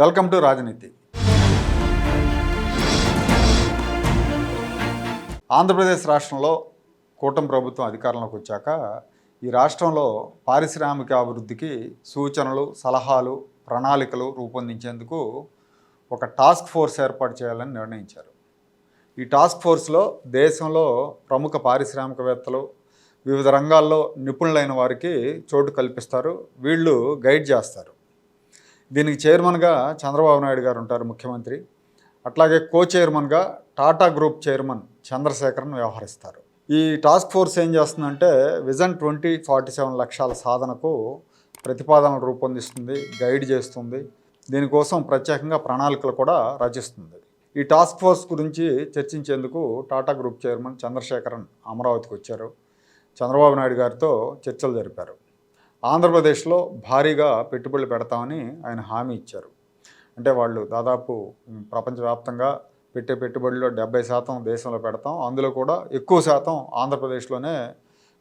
Welcome to రాజనీతి. ఆంధ్రప్రదేశ్ రాష్ట్రంలో కూటమి ప్రభుత్వం అధికారంలోకి వచ్చాక ఈ రాష్ట్రంలో పారిశ్రామిక అభివృద్ధికి సూచనలు సలహాలు ప్రణాళికలు రూపొందించేందుకు ఒక టాస్క్ ఫోర్స్ ఏర్పాటు చేయాలని నిర్ణయించారు. ఈ టాస్క్ ఫోర్స్లో దేశంలో ప్రముఖ పారిశ్రామికవేత్తలు వివిధ రంగాల్లో నిపుణులైన వారికి చోటు కల్పిస్తారు వీళ్ళు గైడ్ చేస్తారు. దీనికి చైర్మన్గా చంద్రబాబు నాయుడు గారు ఉంటారు ముఖ్యమంత్రి. అట్లాగే కో చైర్మన్గా టాటా గ్రూప్ చైర్మన్ చంద్రశేఖరన్ వ్యవహరిస్తారు. ఈ టాస్క్ ఫోర్స్ ఏం చేస్తుందంటే విజన్ ట్వంటీ ఫార్టీ సెవెన్ లక్ష్యాల సాధనకు ప్రతిపాదనలు రూపొందిస్తుంది గైడ్ చేస్తుంది. దీనికోసం ప్రత్యేకంగా ప్రణాళికలు కూడా రచిస్తుంది. ఈ టాస్క్ ఫోర్స్ గురించి చర్చించేందుకు టాటా గ్రూప్ చైర్మన్ చంద్రశేఖరన్ అమరావతికి వచ్చారు. చంద్రబాబు నాయుడు గారితో చర్చలు జరిపారు. ఆంధ్రప్రదేశ్లో భారీగా పెట్టుబడులు పెడతామని ఆయన హామీ ఇచ్చారు. అంటే వాళ్ళు దాదాపు ప్రపంచవ్యాప్తంగా పెట్టే పెట్టుబడిలో డెబ్బై శాతం దేశంలో పెడతాం అందులో కూడా ఎక్కువ శాతం ఆంధ్రప్రదేశ్లోనే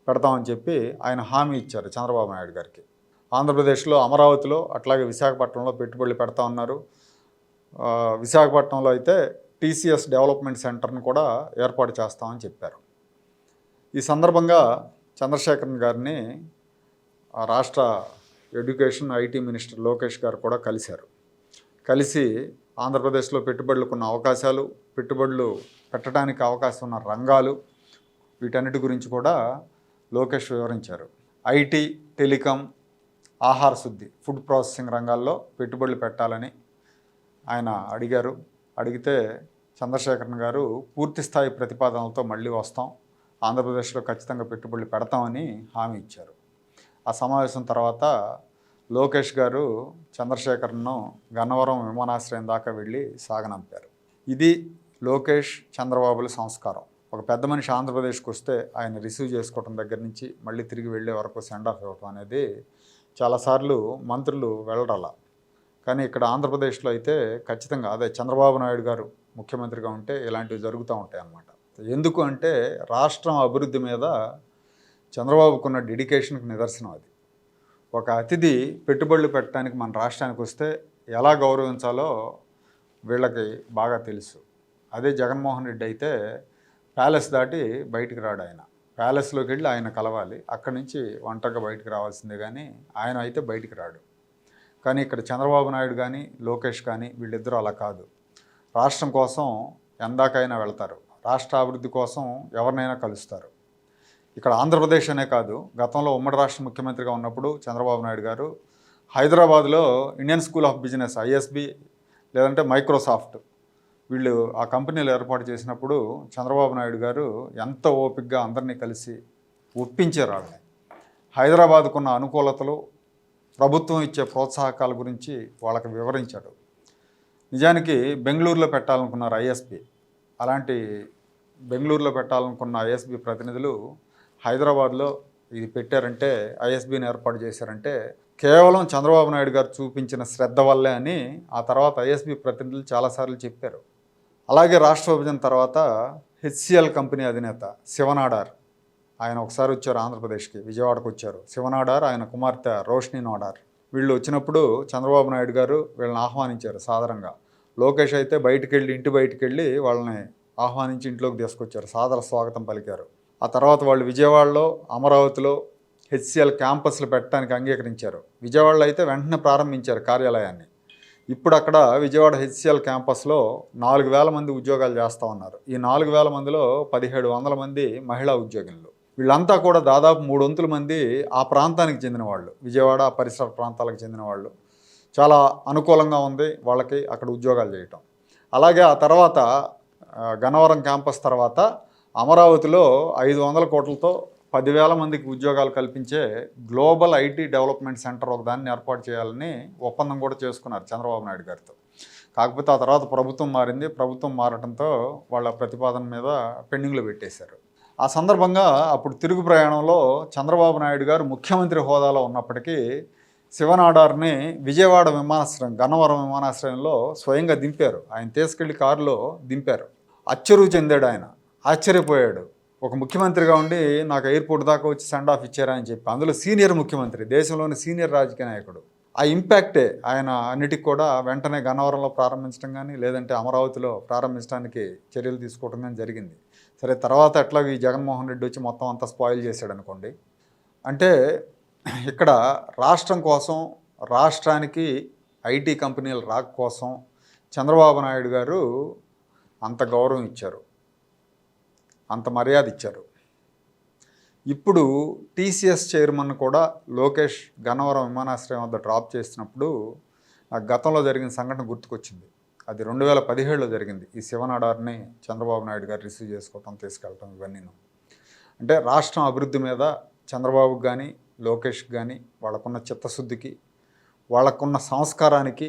పెడతామని చెప్పి ఆయన హామీ ఇచ్చారు చంద్రబాబు నాయుడు గారికి. ఆంధ్రప్రదేశ్లో అమరావతిలో అట్లాగే విశాఖపట్నంలో పెట్టుబడులు పెడతా ఉన్నారు. విశాఖపట్నంలో అయితే టీసీఎస్ డెవలప్మెంట్ సెంటర్ను కూడా ఏర్పాటు చేస్తామని చెప్పారు. ఈ సందర్భంగా చంద్రశేఖరన్ గారిని రాష్ట్ర ఎడ్యుకేషన్ ఐటీ మినిస్టర్ లోకేష్ గారు కూడా కలిశారు. కలిసి ఆంధ్రప్రదేశ్లో పెట్టుబడులకు ఉన్న అవకాశాలు పెట్టుబడులు పెట్టడానికి అవకాశం ఉన్న రంగాలు వీటన్నిటి గురించి కూడా లోకేష్ వివరించారు. ఐటీ టెలికాం ఆహార శుద్ధి ఫుడ్ ప్రాసెసింగ్ రంగాల్లో పెట్టుబడులు పెట్టాలని ఆయన అడిగారు. అడిగితే చంద్రశేఖరన్ గారు పూర్తి స్థాయి ప్రతిపాదనలతో మళ్ళీ వస్తాం. ఆంధ్రప్రదేశ్లో ఖచ్చితంగా పెట్టుబడులు పెడతామని హామీ ఇచ్చారు. ఆ సమావేశం తర్వాత లోకేష్ గారు చంద్రశేఖర్ను గన్నవరం విమానాశ్రయం దాకా వెళ్ళి సాగనంపారు ఇది లోకేష్ చంద్రబాబుల సంస్కారం. ఒక పెద్ద మనిషి ఆంధ్రప్రదేశ్కి వస్తే ఆయన రిసీవ్ చేసుకోవటం దగ్గర నుంచి మళ్ళీ తిరిగి వెళ్ళే వరకు సెండ్ ఆఫ్ ఇవ్వటం అనేది చాలాసార్లు మంత్రులు వెళ్ళడాల కానీ ఇక్కడ ఆంధ్రప్రదేశ్లో అయితే ఖచ్చితంగా అదే చంద్రబాబు నాయుడు గారు ముఖ్యమంత్రిగా ఉంటే ఇలాంటివి జరుగుతూ ఉంటాయి అన్నమాట ఎందుకు అంటే రాష్ట్రం అభివృద్ధి మీద చంద్రబాబుకున్న డెడికేషన్కి నిదర్శనం అది. ఒక అతిథి పెట్టుబడులు పెట్టడానికి మన రాష్ట్రానికి వస్తే ఎలా గౌరవించాలో వీళ్ళకి బాగా తెలుసు. అదే జగన్మోహన్ రెడ్డి అయితే ప్యాలెస్ దాటి బయటికి రాడు ఆయన. ప్యాలెస్లోకి వెళ్ళి ఆయన కలవాలి. అక్కడి నుంచి వంటగా బయటికి రావాల్సిందే కానీ ఆయన అయితే బయటికి రాడు. కానీ ఇక్కడ చంద్రబాబు నాయుడు కానీ లోకేష్ కానీ వీళ్ళిద్దరూ అలా కాదు. రాష్ట్రం కోసం ఎందాకైనా వెళ్తారు. రాష్ట్ర అభివృద్ధి కోసం ఎవరినైనా కలుస్తారు. ఇక్కడ ఆంధ్రప్రదేశ్ అనే కాదు గతంలో ఉమ్మడి రాష్ట్ర ముఖ్యమంత్రిగా ఉన్నప్పుడు చంద్రబాబు నాయుడు గారు హైదరాబాద్లో Indian School of Business ISB లేదంటే మైక్రోసాఫ్ట్ వీళ్ళు ఆ కంపెనీలు ఏర్పాటు చేసినప్పుడు చంద్రబాబు నాయుడు గారు ఎంత ఓపికగా అందరినీ కలిసి ఒప్పించారు వాళ్ళని. హైదరాబాద్కున్న అనుకూలతలు ప్రభుత్వం ఇచ్చే ప్రోత్సాహకాల గురించి వాళ్ళకి వివరించాడు నిజానికి బెంగళూరులో పెట్టాలనుకున్నారు ఐఎస్పి అలాంటి బెంగళూరులో పెట్టాలనుకున్న ఐఎస్బి ప్రతినిధులు హైదరాబాద్లో ఇది పెట్టారంటే ఐఎస్బీని ఏర్పాటు చేశారంటే కేవలం చంద్రబాబు నాయుడు గారు చూపించిన శ్రద్ధ వల్లే అని ఆ తర్వాత ఐఎస్బి ప్రతినిధులు చాలాసార్లు చెప్పారు. అలాగే రాష్ట్ర విభజన తర్వాత హెచ్సిఎల్ కంపెనీ అధినేత శివనాడార్ ఆయన ఒకసారి వచ్చారు ఆంధ్రప్రదేశ్కి విజయవాడకు వచ్చారు. శివనాడార్ ఆయన కుమార్తె రోషిని నాడార్. వీళ్ళు వచ్చినప్పుడు చంద్రబాబు నాయుడు గారు వీళ్ళని ఆహ్వానించారు సాధారణంగా. లోకేష్ అయితే బయటికి వెళ్ళి ఇంటి బయటికి వెళ్ళి వాళ్ళని ఆహ్వానించి ఇంట్లోకి తీసుకొచ్చారు. సాదర స్వాగతం పలికారు. ఆ తర్వాత వాళ్ళు విజయవాడలో అమరావతిలో హెచ్సిఎల్ క్యాంపస్లు పెట్టడానికి అంగీకరించారు. విజయవాడలో అయితే వెంటనే ప్రారంభించారు కార్యాలయాన్ని. ఇప్పుడు అక్కడ విజయవాడ హెచ్సిఎల్ క్యాంపస్లో నాలుగు వేల మంది ఉద్యోగాలు చేస్తూ ఉన్నారు. ఈ నాలుగు వేల మందిలో పదిహేడు వందల మంది మహిళా ఉద్యోగులు వీళ్ళంతా కూడా దాదాపు మూడు వంతుల మంది ఆ ప్రాంతానికి చెందిన వాళ్ళు. విజయవాడ పరిసర ప్రాంతాలకు చెందిన వాళ్ళు. చాలా అనుకూలంగా ఉంది వాళ్ళకి అక్కడ ఉద్యోగాలు చేయటం. అలాగే ఆ తర్వాత గన్నవరం క్యాంపస్ తర్వాత అమరావతిలో ఐదు వందల కోట్లతో పదివేల మందికి ఉద్యోగాలు కల్పించే గ్లోబల్ ఐటీ డెవలప్మెంట్ సెంటర్ ఒక దాన్ని ఏర్పాటు చేయాలని ఒప్పందం కూడా చేసుకున్నారు చంద్రబాబు నాయుడు గారితో. కాకపోతే ఆ తర్వాత ప్రభుత్వం మారింది. ప్రభుత్వం మారడంతో వాళ్ళ ప్రతిపాదన మీద పెండింగ్లో పెట్టేశారు. ఆ సందర్భంగా అప్పుడు తిరుగు ప్రయాణంలో చంద్రబాబు నాయుడు గారు ముఖ్యమంత్రి హోదాలో ఉన్నప్పటికీ శివనాడార్ని విజయవాడ విమానాశ్రయం గన్నవరం విమానాశ్రయంలో స్వయంగా దింపారు. ఆయన తీసుకెళ్ళి కారులో దింపారు. అచ్చరువు చెందాడు ఆయన. ఆశ్చర్యపోయాడు. ఒక ముఖ్యమంత్రిగా ఉండి నాకు ఎయిర్పోర్ట్ దాకా వచ్చి సెండ్ ఆఫ్ ఇచ్చారా అని చెప్పి. అందులో సీనియర్ ముఖ్యమంత్రి దేశంలోని సీనియర్ రాజకీయ నాయకుడు. ఆ ఇంపాక్టే ఆయన అన్నిటికి కూడా వెంటనే గన్నవరంలో ప్రారంభించడం కానీ లేదంటే అమరావతిలో ప్రారంభించడానికి చర్యలు తీసుకోవడం కానీ జరిగింది. సరే తర్వాత ఎట్లా ఈ జగన్మోహన్ రెడ్డి వచ్చి మొత్తం అంతా స్పాయిల్ చేశాడు అనుకోండి. అంటే ఇక్కడ రాష్ట్రం కోసం రాష్ట్రానికి ఐటీ కంపెనీల రాక కోసం చంద్రబాబు నాయుడు గారు అంత గౌరవం ఇచ్చారు. అంత మర్యాద ఇచ్చారు. ఇప్పుడు టీసీఎస్ చైర్మన్ కూడా లోకేష్ గన్నవరం విమానాశ్రయం వద్ద డ్రాప్ చేసినప్పుడు నాకు గతంలో జరిగిన సంఘటన గుర్తుకొచ్చింది. అది రెండు వేల పదిహేడులో జరిగింది. ఈ శివనాడార్ని చంద్రబాబు నాయుడు గారు రిసీవ్ చేసుకోవటం తీసుకెళ్ళటం ఇవన్నీ అంటే రాష్ట్రం అభివృద్ధి మీద చంద్రబాబుకి కానీ లోకేష్కి కానీ వాళ్ళకున్న చిత్తశుద్ధికి వాళ్ళకున్న సంస్కారానికి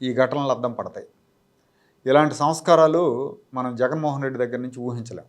ఈ ఘటనలు అద్దం పడతాయి. ఇలాంటి సంస్కారాలు మనం జగన్మోహన్ రెడ్డి దగ్గర నుంచి ఊహించలేం.